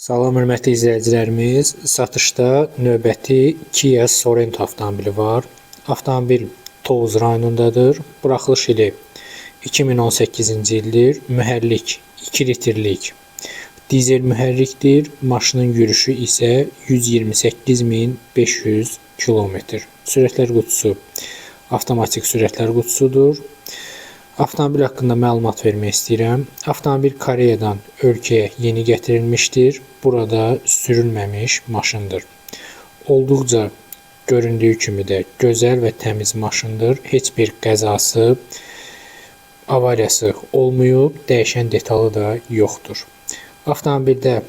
Salam hörmətli izləyicilərimiz, satışda növbəti Kia Sorento avtomobili var. Avtomobil Tovuz rayonundadır. Buraxılış ili 2018-ci ildir. Mühərrik 2 litrlik dizel mühərrikdir. Maşının yürüşü isə 128500 kilometr. Sürətlər qutusu avtomatik sürətlər qutusudur. Avtomobil haqqında məlumat vermək istəyirəm. Avtomobil Koreyadan ölkəyə yeni gətirilmişdir. Burada sürülməmiş maşındır. Olduqca göründüyü kimi də gözəl və təmiz maşındır. Heç bir qəzası, avariyası olmayıb, dəyişən detalı da yoxdur. Avtomobildə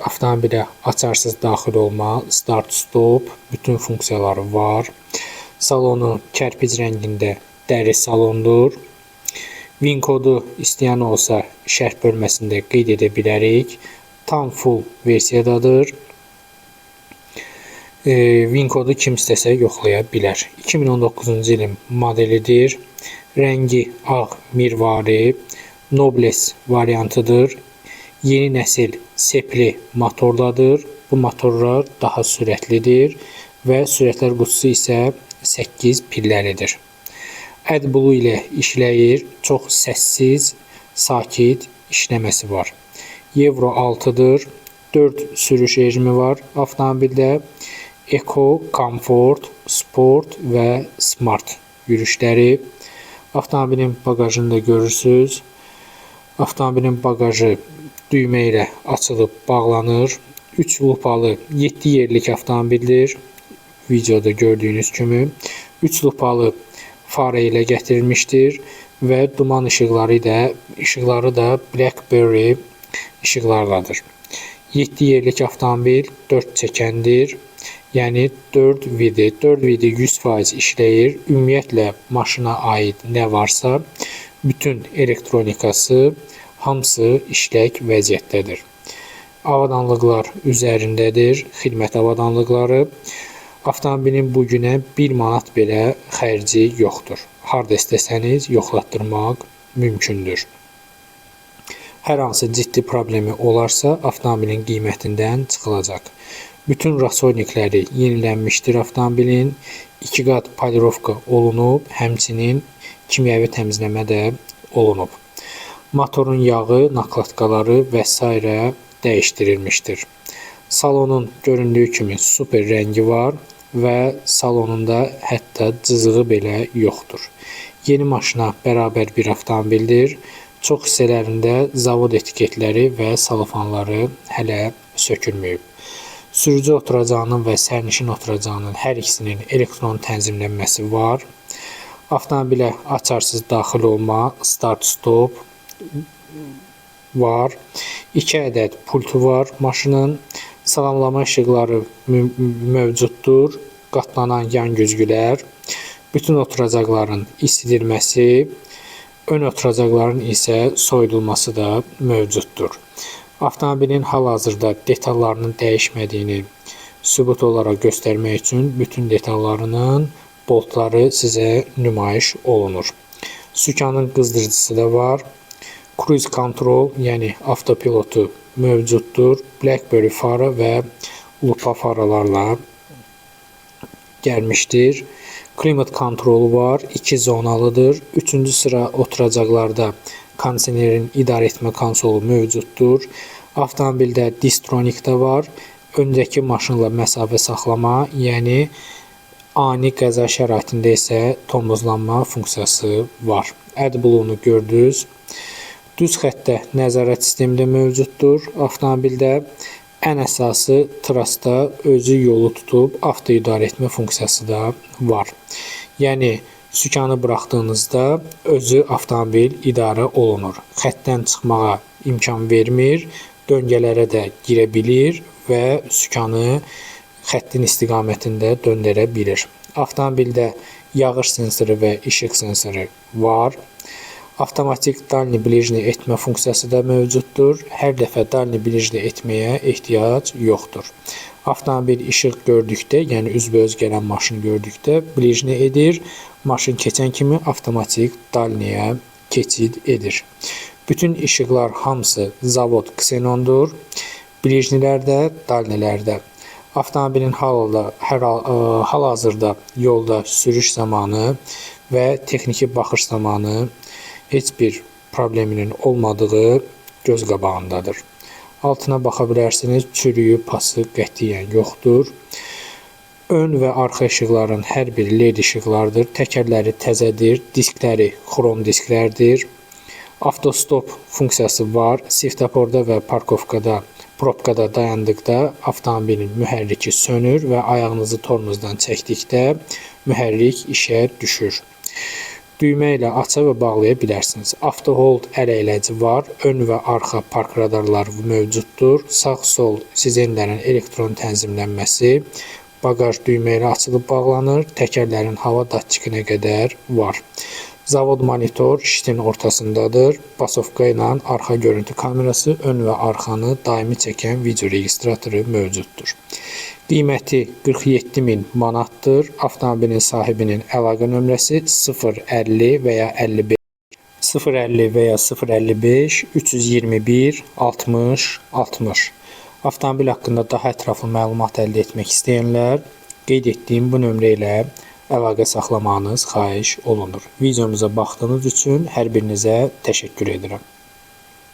avtomobilə açarsız daxil olma, start stop, bütün funksiyaları var. Salonu kərpic rəngində dəri salondur. Win kodu istəyən olsa şərh bölməsində qeyd edə bilərik. Tam full versiyadadır. E, Win kodu kim istəsə yoxlaya bilər. 2019-cu ilin modelidir. Rəngi ağ mirvari, Nobles variantıdır. Yeni nəsil sepli motordadır. Bu motorlar daha sürətlidir və sürətlər qutusu isə 8 pilləlidir. AdBlue ilə işləyir. Çox səssiz, sakit işləməsi var. Euro 6-dır. 4 sürüş rejimi var avtomobildə. Eco, Comfort, Sport və Smart yürüşləri. Avtomobilin baqajını da görürsüz. Avtomobilin baqajı düymə ilə açılıb bağlanır. 3 lupalı 7 yerlik avtomobildir. Videoda gördüyünüz kimi 3 lupalı fara ilə gətirilmişdir və duman işıqları da işıqları da BlackBerry işıqlarladır. 7 yerlik avtomobil 4 çəkəndir. Yəni 4 vidi, 4 vidi 100% işləyir. Ümumiyyətlə maşına aid nə varsa bütün elektronikası hamısı işlək vəziyyətdədir. Avadanlıqlar üzərindədir, xidmət avadanlıqları. Avtomobilin bu günə 1 manat belə xərci yoxdur. Harda istəsəniz yoxlatdırmaq mümkündür. Hər hansı ciddi problemi olarsa, avtomobilin qiymətindən çıxılacaq. Bütün rasodnikləri yenilənmişdir avtomobilin. 2 qat polirovka olunub, həmçinin kimyəvi təmizləmə də olunub. Motorun yağı, nakladkaları və s. dəyişdirilmişdir. Salonun göründüyü kimi super rəngi var və salonunda hətta cızığı belə yoxdur. Yeni maşına bərabər bir avtomobildir. Çox hissələrində zavod etiketləri və salafanları hələ sökülməyib. Sürücü oturacağının və sərnişin oturacağının hər ikisinin elektron tənzimlənməsi var. Avtomobilə açarsız daxil olma, start stop var. 2 ədəd pultu var maşının. Salamlama işıqları mövcuddur. Qatlanan yan güzgülər, bütün oturacaqların isidilməsi, ön oturacaqların isə soyudulması da mövcuddur. Avtomobilin hal-hazırda detallarının dəyişmədiyini sübut olaraq göstərmək üçün bütün detallarının boltları sizə nümayiş olunur. Sükanın qızdırıcısı da var. Cruise control, yəni avtopilotu mövcuddur. BlackBerry fara və lupa faralarla gəlmişdir. Klimat kontrolu var, 2 zonalıdır. 3-cü sıra oturacaqlarda kondisionerin idarə etmə konsolu mövcuddur. Avtomobildə Distronic də var. Öndəki maşınla məsafə saxlama, yəni ani qəza şəraitində isə tomuzlanma funksiyası var. AdBlue-nu gördünüz. Düz xəttdə nəzarət sistemi də mövcuddur. Avtomobildə ən əsası trasda özü yolu tutub avto idarə etmə funksiyası da var. Yəni sükanı buraxdığınızda özü avtomobil idarə olunur. Xəttdən çıxmağa imkan vermir, döngələrə də girə bilir və sükanı xəttin istiqamətində döndərə bilir. Avtomobildə yağış sensoru və işıq sensoru var. Avtomatik dalni bilijni etmə funksiyası da mövcuddur. Hər dəfə dalni bilijni etməyə ehtiyac yoxdur. Avtomobil işıq gördükdə, yəni üzbəüz gələn maşın gördükdə bilijni edir. Maşın keçən kimi avtomatik dalniyə keçid edir. Bütün işıqlar hamısı zavod ksenondur. Bilijnilərdə, dalnilərdə. Avtomobilin hal-hazırda hər e, hal-hazırda yolda sürüş zamanı və texniki baxış zamanı heç bir probleminin olmadığı göz qabağındadır. Altına baxa bilərsiniz, çürüyü, pası qətiyyən yoxdur. Ön və arxa işıqların hər biri LED işıqlardır. Təkərləri təzədir, diskləri xrom disklərdir. Avtostop funksiyası var. Svetoforda və parkovkada, probkada dayandıqda avtomobilin mühərriki sönür və ayağınızı tormozdan çəkdikdə mühərrik işə düşür. Düymə ilə aça və bağlaya bilərsiniz. Auto hold ələyləci var. Ön və arxa park radarları mövcuddur. Sağ-sol sizenlərin elektron tənzimlənməsi, baqaj düymə ilə açılıb bağlanır. Təkərlərin hava datçikinə qədər var. Zavod monitor şitin ortasındadır. Basovka ilə arxa görüntü kamerası, ön və arxanı daimi çəkən video registratoru mövcuddur. Qiyməti 47 min manatdır. Avtomobilin sahibinin əlaqə nömrəsi 050 və ya 55 050 və ya 055 321 60 60. Avtomobil haqqında daha ətraflı məlumat əldə etmək istəyənlər qeyd etdiyim bu nömrə ilə əlaqə saxlamağınız xahiş olunur. Videomuza baxdığınız üçün hər birinizə təşəkkür edirəm.